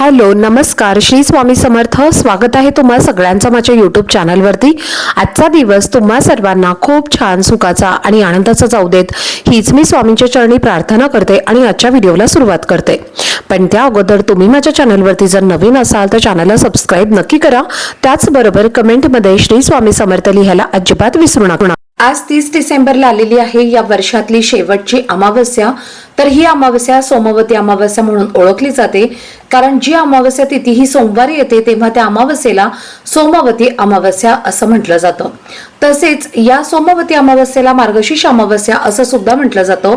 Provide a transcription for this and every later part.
Hello नमस्कार. श्री स्वामी समर्थ. स्वागत आहे तुम्हा सगळ्यांचं माझ्या युट्यूब चॅनलवरती आजचा दिवस तुम्हा सर्वांना खूप छान सुखाचा आणि आनंदाचा जाऊ देत. हीच मी स्वामींच्या चरणी प्रार्थना करते आणि आजच्या व्हिडिओला सुरुवात करते. पण त्या अगोदर तुम्ही माझ्या चॅनलवरती जर नवीन असाल तर चॅनलला सबस्क्राईब नक्की करा. त्याचबरोबर कमेंटमध्ये श्री स्वामी समर्थ लिहायला अजिबात विसरू नका. आज तीस डिसेंबरला आलेली आहे या वर्षातली शेवटची अमावस्या. तर ही अमावस्या सोमवती अमावस्या म्हणून ओळखली जाते. कारण जी अमावस्या तिथी ही सोमवारी येते तेव्हा त्या अमावस्येला सोमवती अमावस्या असं म्हटलं जातं. तसेच या सोमवती अमावस्येला मार्गशीर्ष अमावस्या असं सुद्धा म्हटलं जातं.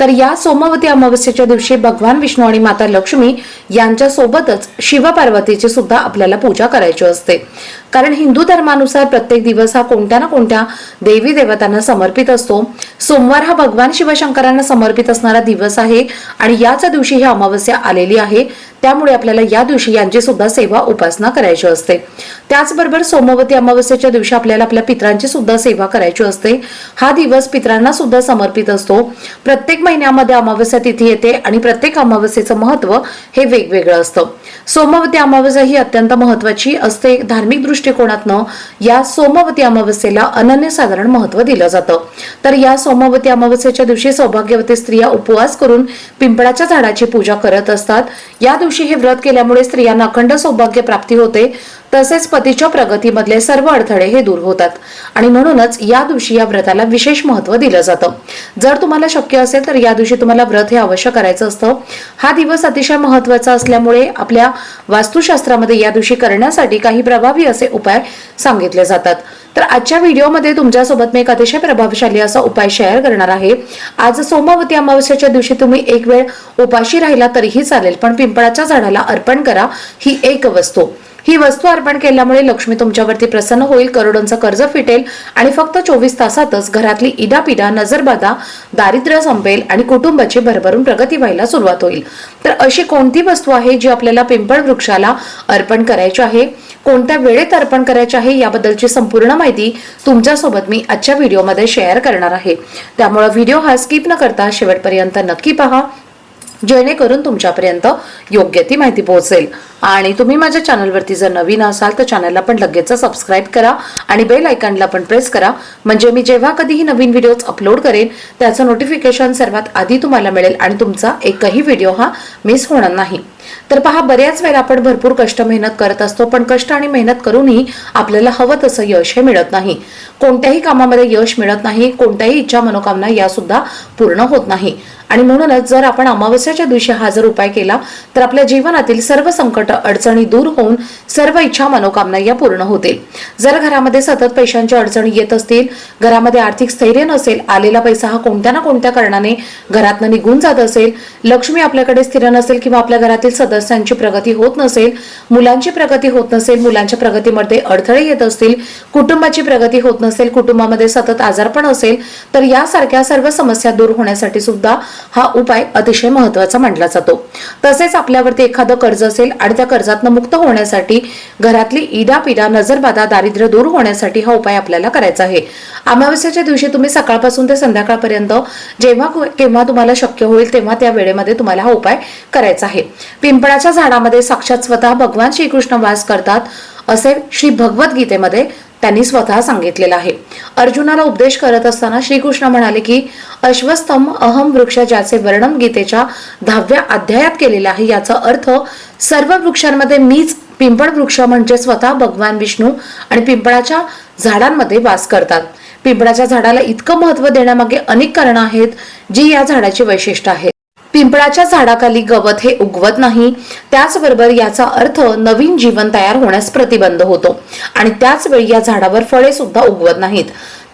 तर या सोमवती अमावस्येच्या दिवशी भगवान विष्णू आणि माता लक्ष्मी यांच्या सोबतच शिवपार्वतीची सुद्धा आपल्याला पूजा करायची असते. कारण हिंदू धर्मानुसार प्रत्येक दिवस हा कोणत्या ना कोणत्या देवी देवतांना समर्पित असतो. सोमवार हा भगवान शिवशंकरांना समर्पित असणारा दिवस आहे आणि याच दिवशी ही अमावस्या आलेली आहे. त्यामुळे आपल्याला या दिवशी यांची सुद्धा सेवा उपासना करायची असते. त्याचबरोबर सोमवती अमावस्येच्या दिवशी आपल्याला आपल्या पित्रांची सुद्धा सेवा करायची असते. हा दिवस पित्रांना सुद्धा समर्पित असतो. प्रत्येक महिन्यामध्ये अमावस्या तिथी येते आणि प्रत्येक अमावस्येचं महत्त्व हे वेगवेगळं असतं. सोमवती अमावस्या ही अत्यंत महत्वाची असते. धार्मिक दृष्टिकोनातनं या सोमवती अमावस्येला अनन्यसाधारण महत्त्व दिलं जातं. तर या सोमवती अमावस्येच्या दिवशी सौभाग्यवती स्त्रिया उपवास करून पिंपळाच्या झाडाची पूजा करत असतात. या दिवशी हे व्रत केल्यामुळे स्त्रियांना अखंड सौभाग्य प्राप्ती होते. तसेच पतीच्या प्रगतीमधले सर्व अडथळे हे दूर होतात. आणि म्हणूनच या दिवशी या व्रताला विशेष महत्त्व दिलं जातं. जर तुम्हाला शक्य असेल तर या दिवशी तुम्हाला व्रत हे अवश्य करायचं असतं. हा दिवस अतिशय महत्त्वाचा असल्यामुळे आपल्या वास्तुशास्त्रामध्ये या दिवशी करण्यासाठी काही प्रभावी असे उपाय सांगितले जातात. तर आजच्या व्हिडिओमध्ये तुमच्यासोबत मी एक अतिशय प्रभावशाली असा उपाय शेअर करणार आहे. आज सोमवती अमावस्याच्या दिवशी तुम्ही एक वेळ उपाशी राहिला तरीही चालेल पण पिंपळाच्या झाडाला अर्पण करा ही एक वस्तू. ही वस्तू अर्पण केल्यामुळे लक्ष्मी तुमच्यावरती प्रसन्न होईल करोडोंचं कर्ज फिटेल आणि फक्त चोवीस तासातच घरातली इडापिडा नजरबाधा दारिद्र्य संपेल आणि कुटुंबाची भरभरून प्रगती व्हायला सुरुवात होईल. तर अशी कोणती वस्तू आहे जी आपल्याला पिंपळ वृक्षाला अर्पण करायची आहे? कोणत्या वेळेत अर्पण करायचे आहे? याबद्दलची संपूर्ण माहिती तुमच्यासोबत मी आजच्या व्हिडिओमध्ये शेअर करणार आहे. त्यामुळे व्हिडिओ हा स्किप न करता शेवटपर्यंत नक्की पहा. जेणेकरून तुमच्यापर्यंत योग्य ती माहिती पोहोचेल. आणि तुम्ही माझ्या चॅनलवरती जर नवीन असाल तर चॅनलला पण लगेच सबस्क्राईब करा आणि बेल आयकॉनला पण प्रेस करा. म्हणजे मी जेव्हा कधीही नवीन व्हिडिओज अपलोड करेन त्याचं नोटिफिकेशन सर्वात आधी तुम्हाला मिळेल आणि तुमचा एकही व्हिडिओ हा मिस होणार नाही. तर पहा बऱ्याच वेळा आपण भरपूर कष्ट मेहनत करत असतो पण कष्ट आणि मेहनत करूनही आपल्याला हवं तसं यश हे मिळत नाही. कोणत्याही कामामध्ये यश मिळत नाही कोणत्याही इच्छा मनोकामना या सुद्धा पूर्ण होत नाही. आणि म्हणूनच जर आपण अमावस्याच्या दिवशी हा जर उपाय केला तर आपल्या जीवनातील सर्व संकट अडचणी दूर होऊन सर्व इच्छा मनोकामना या पूर्ण होतील. जर घरामध्ये सतत पैशांच्या अडचणी येत असतील घरामध्ये आर्थिक स्थैर्य नसेल आलेला पैसा हा कोणत्या ना कोणत्या कारणाने घरातनं निघून जात असेल लक्ष्मी आपल्याकडे स्थिर नसेल किंवा आपल्या घरातील सदस्यांची प्रगती होत नसेल मुलांची प्रगती होत नसेल मुलांच्या प्रगतीमध्ये अडथळे येत असतील कुटुंबाची प्रगती होत नसेल कुटुंबामध्ये सतत आजारपण असेल तर यासारख्या सर्व समस्या दूर होण्यासाठी सुद्धा हा उपाय अतिशय महत्त्वाचा मानला जातो. तसेच आपल्यावरती एखादं कर्ज असेल आणि त्या कर्जातनं मुक्त होण्यासाठी घरातली इडापिडा नजरबाधा दारिद्र्य दूर होण्यासाठी हा उपाय आपल्याला करायचा आहे. अमावस्याच्या दिवशी तुम्ही सकाळपासून ते संध्याकाळपर्यंत जेव्हा केव्हा तुम्हाला शक्य होईल तेव्हा त्या वेळेमध्ये तुम्हाला हा उपाय करायचा आहे. पिंपळाच्या झाडामध्ये साक्षात स्वतः भगवान श्रीकृष्ण वास करतात असे श्री भगवद्गीतेमध्ये त्यांनी स्वतः सांगितलेलं आहे. अर्जुनाला उपदेश करत असताना श्रीकृष्ण म्हणाले की अश्वस्तम अहम वृक्ष ज्याचे वर्णन गीतेच्या दहाव्या अध्यायात केलेले आहे याचा अर्थ सर्व वृक्षांमध्ये मीच पिंपळ वृक्ष म्हणजे स्वतः भगवान विष्णू आणि पिंपळाच्या झाडांमध्ये वास करतात. पिंपळाच्या झाडाला इतकं महत्त्व देण्यामागे अनेक कारणं आहेत जी या झाडाची वैशिष्ट्य आहेत. पिंपळाच्या झाडाखाली गवत हे उगवत नाही. त्याचबरोबर याचा अर्थ नवीन जीवन तयार होण्यास प्रतिबंध होतो. आणि त्याच वेळी या झाडावर फळे सुद्धा उगवत नाहीत.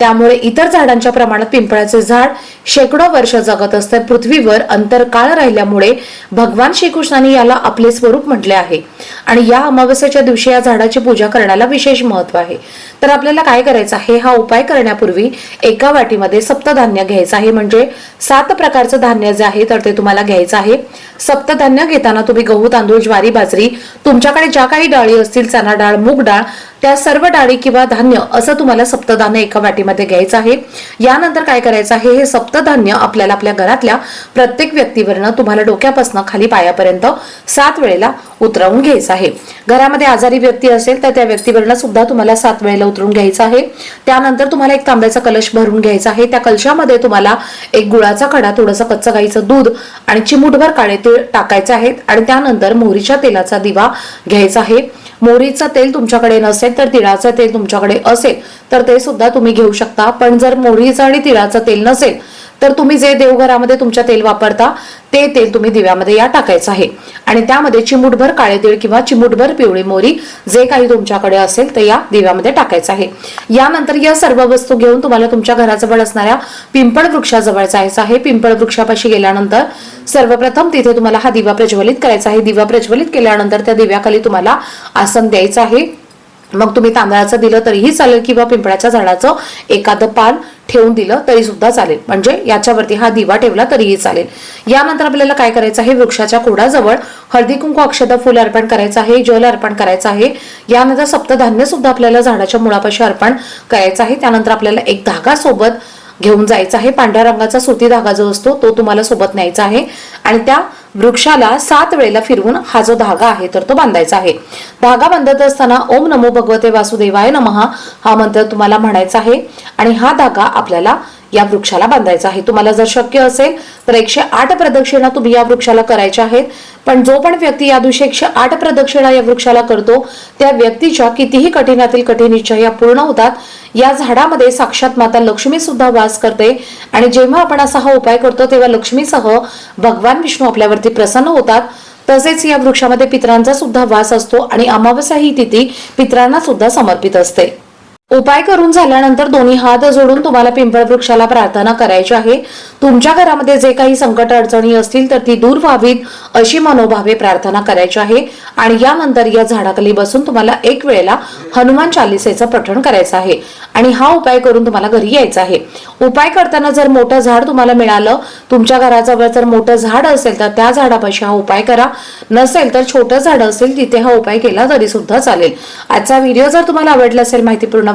त्यामुळे इतर झाडांच्या प्रमाणात पिंपळाचे झाड शेकडो वर्ष जगत असते. पृथ्वीवर अंतरकाळ राहिल्यामुळे भगवान श्रीकृष्णाने याला आपले स्वरूप म्हटले आहे. आणि या अमावस्याच्या दिवशी या झाडाची पूजा करण्याला विशेष महत्त्व आहे. तर आपल्याला काय करायचं आहे? हा उपाय करण्यापूर्वी एका वाटीमध्ये सप्तधान्य घ्यायचं आहे. म्हणजे सात प्रकारचं धान्य जे आहे तर ते तुम्हाला घ्यायचं आहे. सप्तधान्य घेताना तुम्ही गहू तांदूळ ज्वारी बाजरी तुमच्याकडे ज्या काही डाळी असतील चना डाळ मूग डाळ त्या सर्व डाळी किंवा धान्य असं तुम्हाला सप्तधान्य एका वाटीमध्ये घ्यायचं आहे. यानंतर काय करायचं आहे? हे सप्तधान्य आपल्याला आपल्या घरातल्या प्रत्येक व्यक्तीवरनं तुम्हाला डोक्यापासून खाली पायापर्यंत सात वेळेला उतरवून घ्यायचं आहे. घरामध्ये आजारी व्यक्ती असेल तर त्या व्यक्तीवरनं सुद्धा तुम्हाला सात वेळेला उतरून घ्यायचं आहे. त्यानंतर तुम्हाला एक तांब्याचा कलश भरून घ्यायचा आहे. त्या कलशामध्ये तुम्हाला एक गुळाचा खडा थोडंसं कच्चं गाईचं दूध आणि चिमूटभर काळे तीळ टाकायचे आहेत आणि त्यानंतर मोहरीच्या तेलाचा दिवा घ्यायचा आहे. मोहरीचं तेल तुमच्याकडे नसेल तर तिळाचं तेल तुमच्याकडे असेल तर ते सुद्धा तुम्ही घेऊ शकता. पण जर मोहरीचं आणि तिळाचं तेल नसेल तर तुम्ही जे देवघरामध्ये तुमच्या तेल वापरता ते तेल तुम्ही दिव्यामध्ये या टाकायचं आहे. आणि त्यामध्ये चिमूटभर काळे तीळ किंवा चिमूटभर पिवळी मोरी जे काही तुमच्याकडे असेल ते या दिव्यामध्ये टाकायचं आहे. यानंतर या सर्व वस्तू घेऊन तुम्हाला तुमच्या घराजवळ असणाऱ्या पिंपळ वृक्षाजवळ जायचं आहे. पिंपळ वृक्षापाशी गेल्यानंतर सर्वप्रथम तिथे तुम्हाला हा दिवा प्रज्वलित करायचा आहे. दिवा प्रज्वलित केल्यानंतर त्या दिव्याखाली तुम्हाला आसन द्यायचं आहे. मग तुम्ही तांदळाचं दिलं तरीही चालेल किंवा पिंपळाच्या झाडाचं एखादं पान ठेवून दिलं तरी सुद्धा चालेल. म्हणजे याच्यावरती हा दिवा ठेवला तरीही चालेल. यानंतर आपल्याला काय करायचं आहे? वृक्षाच्या खोडाजवळ हळदी कुंकू अक्षता फुल अर्पण करायचं आहे जल अर्पण करायचं आहे. यानंतर सप्तधान्य सुद्धा आपल्याला झाडाच्या मुळापाशी अर्पण करायचं आहे. त्यानंतर आपल्याला एक धागा सोबत घेऊन जायचा आहे. पांढऱ्या रंगाचा सुती धागा जो असतो तो तुम्हाला सोबत न्यायचा आहे. आणि त्या वृक्षाला सात वेळेला फिरवून हा जो धागा आहे तर तो बांधायचा आहे. धागा बांधत असताना ओम नमो भगवते वासुदेवाय नमहा हा मंत्र तुम्हाला म्हणायचा आहे. आणि हा धागा आपल्याला या वृक्षाला बांधायचा आहे. तुम्हाला जर शक्य असेल तर एकशे आठ प्रदक्षिणा तुम्ही या वृक्षाला करायच्या आहेत. पण जो पण व्यक्ती या दिवशी एकशे आठ प्रदक्षिणा या वृक्षाला करतो त्या व्यक्तीच्या कितीही कठीणातील कठीण इच्छा या पूर्ण होतात. या झाडामध्ये साक्षात माता लक्ष्मी सुद्धा वास करते. आणि जेव्हा आपण असा हा उपाय करतो तेव्हा लक्ष्मीसह भगवान विष्णू आपल्यावरती प्रसन्न होतात. तसेच या वृक्षामध्ये पितरांचा सुद्धा वास असतो आणि अमावस्या ही तिथी पितरांना सुद्धा समर्पित असते. उपाय करून झाल्यानंतर दोन्ही हात जोडून तुम्हाला पिंपळ वृक्षाला प्रार्थना करायची आहे. तुमच्या घरामध्ये जे काही संकट अडचणी असतील तर ती दूर व्हावीत अशी मनोभावे प्रार्थना करायची आहे. आणि यानंतर या झाडाखाली बसून तुम्हाला एक वेळेला हनुमान चालिसेचं पठण करायचं आहे. आणि हा उपाय करून तुम्हाला घरी यायचा आहे. उपाय करताना जर मोठं झाड तुम्हाला मिळालं तुमच्या घराजवळ जर मोठं झाड असेल तर त्या झाडापाशी हा उपाय करा. नसेल तर छोटं झाड असेल तिथे हा उपाय केला तरी सुद्धा चालेल. आजचा व्हिडिओ जर तुम्हाला आवडला असेल माहितीपूर्ण